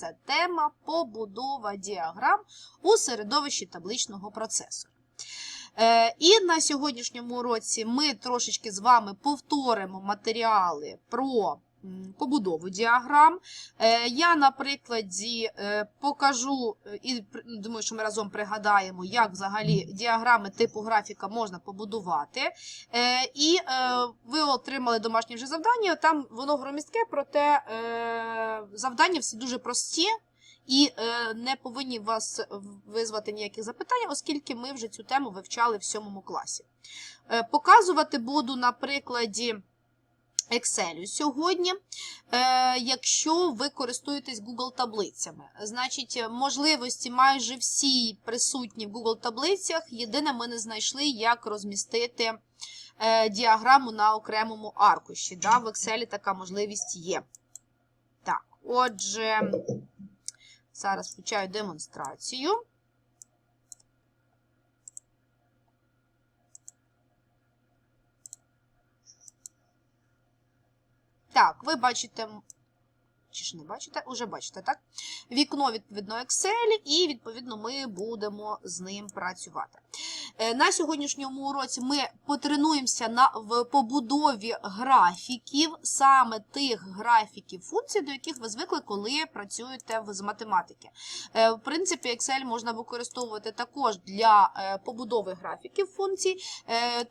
це тема побудова діаграм у середовищі табличного процесора. Е, І на сьогоднішньому уроці ми трошечки з вами повторимо матеріали про побудову діаграм. Е, Я на прикладі е, покажу е, і думаю, що ми разом пригадаємо, як взагалі діаграми типу графіка можна побудувати. І ви отримали домашнє вже завдання. Там воно громістке, проте завдання всі дуже прості. І е, не повинні вас визвати ніяких запитань, оскільки ми вже цю тему вивчали в сьомому класі. Е, показувати буду на прикладі Excel сьогодні. Е, якщо ви користуєтесь Google таблицями, значить е, можливості майже всі присутні в Google таблицях. Єдине, ми не знайшли, як розмістити е, діаграму на окремому аркуші. Да? В Excel така можливість є. Так, отже, зараз включаю демонстрацію. Так, ви бачите, чи ж не бачите? Уже бачите, так? Вікно, відповідно, Excel, і, відповідно, ми будемо з ним працювати. Е, На сьогоднішньому уроці ми потренуємося на, в побудові графіків, саме тих графіків функцій, до яких ви звикли, коли працюєте з математики. Е, В принципі, Excel можна використовувати також для е, побудови графіків функцій.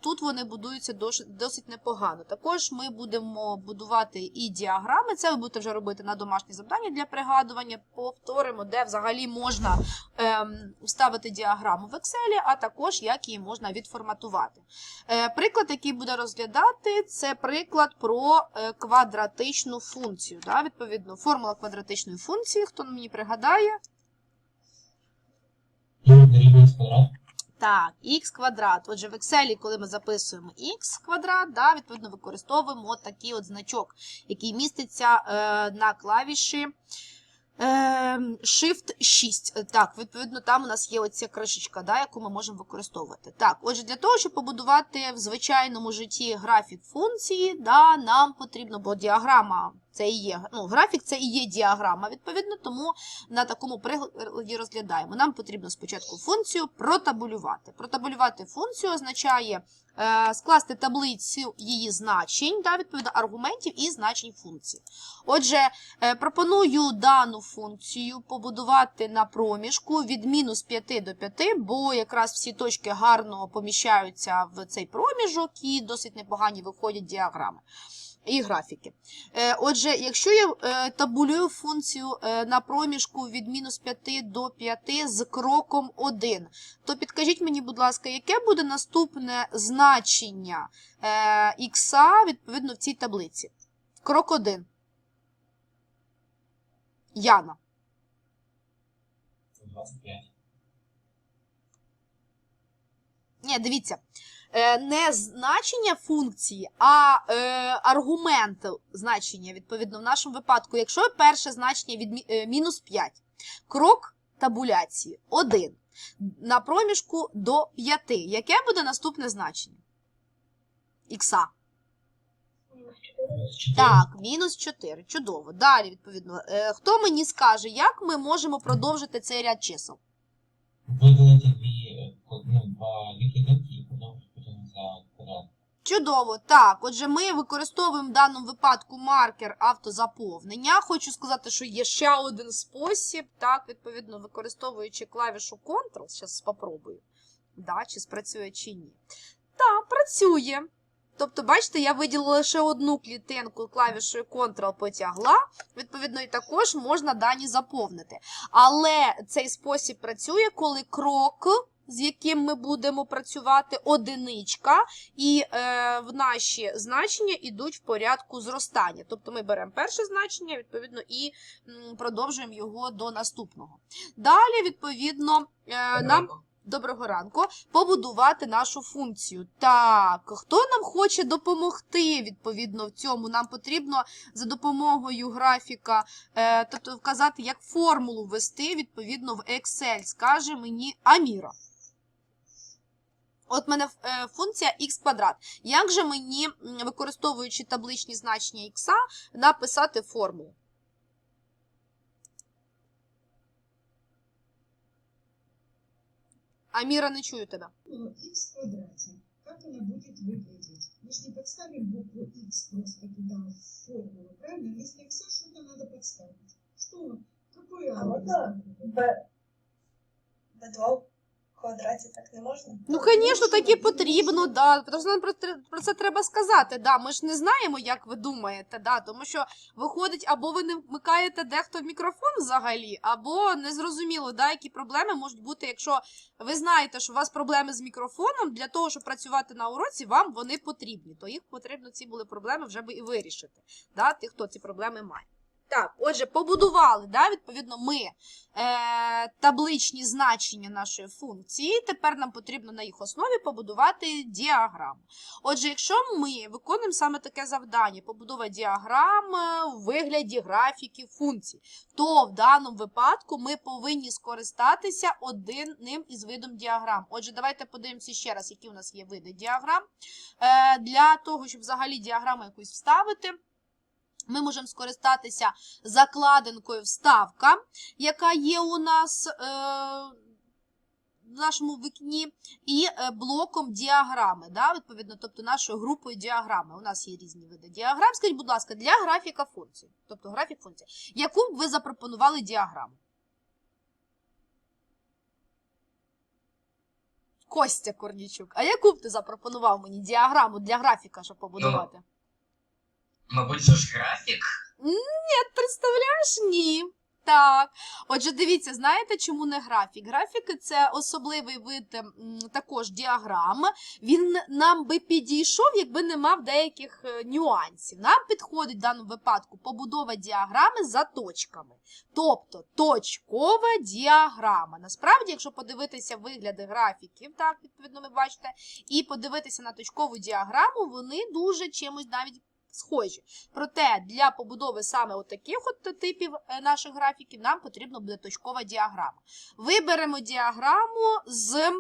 Тут вони будуються досить непогано. Також ми будемо будувати і діаграми. Це ви будете вже робити на домашні завдання для пригадування. Повторимо, де взагалі можна ем, вставити діаграму в Excel, а також як її можна відформатувати. Е, Приклад, який буде розглядати, це приклад про е, квадратичну функцію. Да? Відповідно, формула квадратичної функції, хто мені пригадає. Так, х квадрат. Отже, в Excel, коли ми записуємо х квадрат, да, відповідно використовуємо от такий от значок, який міститься е, на клавіші е, Shift 6. Так, відповідно, там у нас є оця кришечка, да, яку ми можемо використовувати. Так, отже, для того, щоб побудувати в звичайному житті графік функції, да, нам потрібно, бо діаграма це і є, ну, графік це і є діаграма, відповідно, тому на такому прикладі розглядаємо. Нам потрібно спочатку функцію протабулювати. Протабулювати функцію означає е, скласти таблицю її значень, да, відповідно, аргументів і значень функції. Отже, е, пропоную дану функцію побудувати на проміжку від мінус 5 до 5, бо якраз всі точки гарно поміщаються в цей проміжок і досить непогані виходять діаграми. І графіки. Е, Отже, якщо я е, табулюю функцію е, на проміжку від мінус 5 до 5 з кроком 1, то підкажіть мені, будь ласка, яке буде наступне значення х відповідно в цій таблиці? Крок 1. Яна. 25. Ні, дивіться. Е, Не значення функції, а е, аргумент значення, відповідно, в нашому випадку, якщо перше значення від е, мінус 5, крок табуляції 1 на проміжку до 5. Яке буде наступне значення? Ікса. Так, мінус 4. Чудово. Далі, відповідно, е, хто мені скаже, як ми можемо продовжити цей ряд чисел? Видалити дві, ну, два Чудово, так. Отже, ми використовуємо в даному випадку маркер автозаповнення. Хочу сказати, що є ще один спосіб, так, відповідно, використовуючи клавішу Ctrl, зараз спробую, да, чи спрацює чи ні. Так, працює. Тобто, бачите, я виділила лише одну клітинку клавішою Ctrl потягла, відповідно, і також можна дані заповнити. Але цей спосіб працює, коли крок, з яким ми будемо працювати, одиничка, і е, в наші значення йдуть в порядку зростання. Тобто ми беремо перше значення, відповідно, і м, продовжуємо його до наступного. Далі, відповідно, е, нам доброго ранку побудувати нашу функцію. Так, хто нам хоче допомогти відповідно в цьому? Нам потрібно за допомогою графіка, е, тобто вказати, як формулу ввести відповідно в Excel. Скаже мені Аміра. От в мене е, функція x квадрат. Як же мені, використовуючи табличні значення X, написати формулу? Аміра, не чую тебе. Х квадраті. Як вона буде виглядати? Ми ж не підставимо букву х просто туди в формулу, правильно? Якщо х, що то треба підставити? Що? Какую аналіз? Б2 квадраті так не можна? Ну, звісно, таки потрібно, да. Просто нам про, про це треба сказати. Да. Ми ж не знаємо, як ви думаєте, да. тому що виходить, або ви не вмикаєте дехто в мікрофон взагалі, або незрозуміло, да, які проблеми можуть бути, якщо ви знаєте, що у вас проблеми з мікрофоном, для того, щоб працювати на уроці, вам вони потрібні. То їх потрібно ці були проблеми вже би і вирішити. Да, тих, хто ці проблеми має. Так, отже, побудували, да, відповідно, ми е, табличні значення нашої функції. Тепер нам потрібно на їх основі побудувати діаграму. Отже, якщо ми виконуємо саме таке завдання, побудова діаграм у вигляді графіків функцій, то в даному випадку ми повинні скористатися одним із видом діаграм. Отже, давайте подивимося ще раз, які у нас є види діаграм. Е, для того, щоб взагалі діаграму якусь вставити. Ми можемо скористатися закладинкою вставка, яка є у нас е, в нашому вікні, і е, блоком діаграми, да, відповідно, тобто нашою групою діаграми. У нас є різні види діаграм. Скажіть, будь ласка, для графіка функцій, тобто графік функцій, яку б ви запропонували діаграму? Костя Корнічук, а яку б ти запропонував мені діаграму для графіка, щоб побудувати? Мабуть, це ж графік. Ні, Представляєш? Ні. Так. Отже, дивіться, знаєте, чому не графік? Графіки це особливий вид також діаграм. Він нам би підійшов, якби не мав деяких е, нюансів. Нам підходить в даному випадку побудова діаграми за точками. Тобто точкова діаграма. Насправді, якщо подивитися вигляди графіків, так, відповідно, ви бачите, і подивитися на точкову діаграму, вони дуже чимось навіть схожі. Проте для побудови саме таких от типів е, наших графіків нам потрібна буде точкова діаграма. Виберемо діаграму з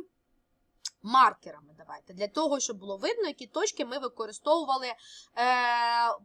маркерами. Давайте, для того, щоб було видно, які точки ми використовували е,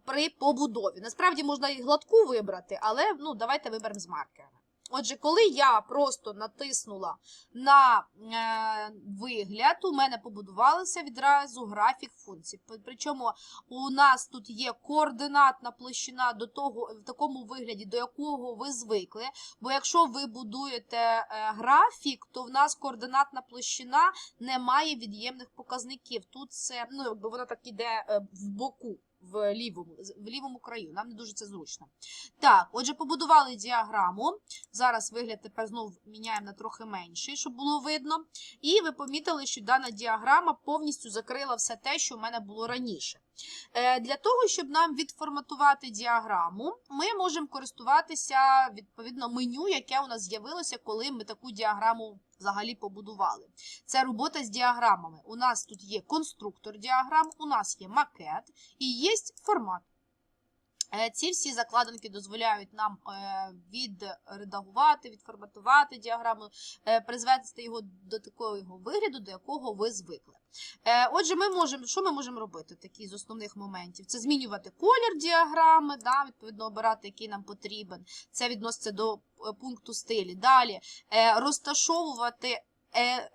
при побудові. Насправді можна і гладку вибрати, але ну, давайте виберемо з маркерами. Отже, коли я просто натиснула на е, вигляд, у мене побудувалося відразу графік функцій. Причому у нас тут є координатна площина до того, в такому вигляді, до якого ви звикли. Бо якщо ви будуєте е, графік, то в нас координатна площина не має від'ємних показників. Тут це, ну, якби воно так іде е, в боку. В лівому, в лівому краю, нам не дуже це зручно. Так, отже, побудували діаграму. Зараз вигляд тепер знову міняємо на трохи менший, щоб було видно. І ви помітили, що дана діаграма повністю закрила все те, що в мене було раніше. Е, Для того, щоб нам відформатувати діаграму, ми можемо користуватися відповідно меню, яке у нас з'явилося, коли ми таку діаграму взагалі побудували. Це робота з діаграмами. У нас тут є конструктор діаграм, у нас є макет і є формат. Е, Ці всі закладинки дозволяють нам е, відредагувати, відформатувати діаграму, е, призвести його до такого його вигляду, до якого ви звикли. Отже, ми можемо, що ми можемо робити такі з основних моментів? Це змінювати колір діаграми, да, відповідно обирати, який нам потрібен. Це відноситься до пункту стилі. Далі розташовувати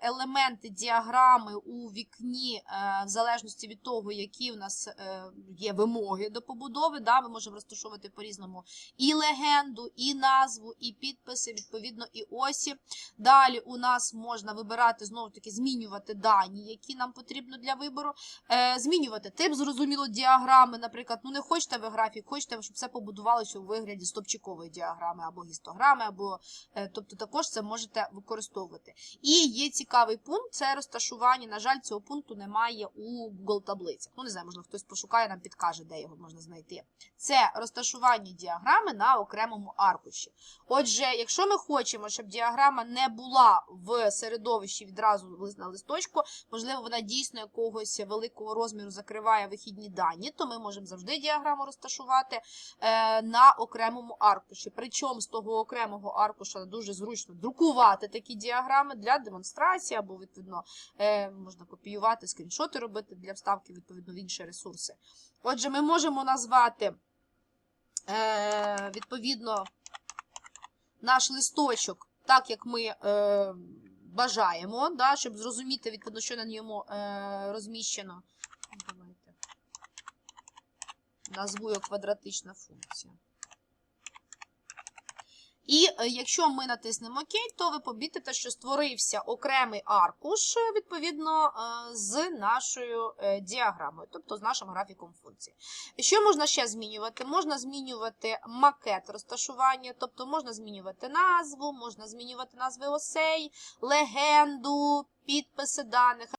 елементи діаграми у вікні, е, в залежності від того, які у нас е, є вимоги до побудови. Да, ми можемо розташовувати по-різному і легенду, і назву, і підписи, відповідно, і осі. Далі у нас можна вибирати знову таки змінювати дані, які нам потрібно для вибору. Е, змінювати тип, зрозуміло, діаграми. Наприклад, ну не хочете ви графік, хочете, щоб все побудувалося у вигляді стопчикової діаграми або гістограми, або е, тобто також це можете використовувати. І є цікавий пункт це розташування. На жаль, цього пункту немає у Google таблицях. Ну, не знаю, можливо, хтось пошукає, нам підкаже, де його можна знайти. Це розташування діаграми на окремому аркуші. Отже, якщо ми хочемо, щоб діаграма не була в середовищі відразу на листочку, можливо, вона дійсно якогось великого розміру закриває вихідні дані, то ми можемо завжди діаграму розташувати е, на окремому аркуші. Причому з того окремого аркуша дуже зручно друкувати такі діаграми для демонстрації, або, відповідно, е, можна копіювати, скріншоти робити для вставки відповідно в інші ресурси. Отже, ми можемо назвати е, відповідно наш листочок, так як ми е, бажаємо, да, щоб зрозуміти, відповідно, що на ньому розміщено. Давайте. Назву його квадратична функція. І е, якщо ми натиснемо ОК, то ви помітите, що створився окремий аркуш, е, відповідно, е, з нашою діаграмою, тобто з нашим графіком функції. Що можна ще змінювати? Можна змінювати макет розташування, тобто можна змінювати назву, можна змінювати назви осей, легенду, підписи даних.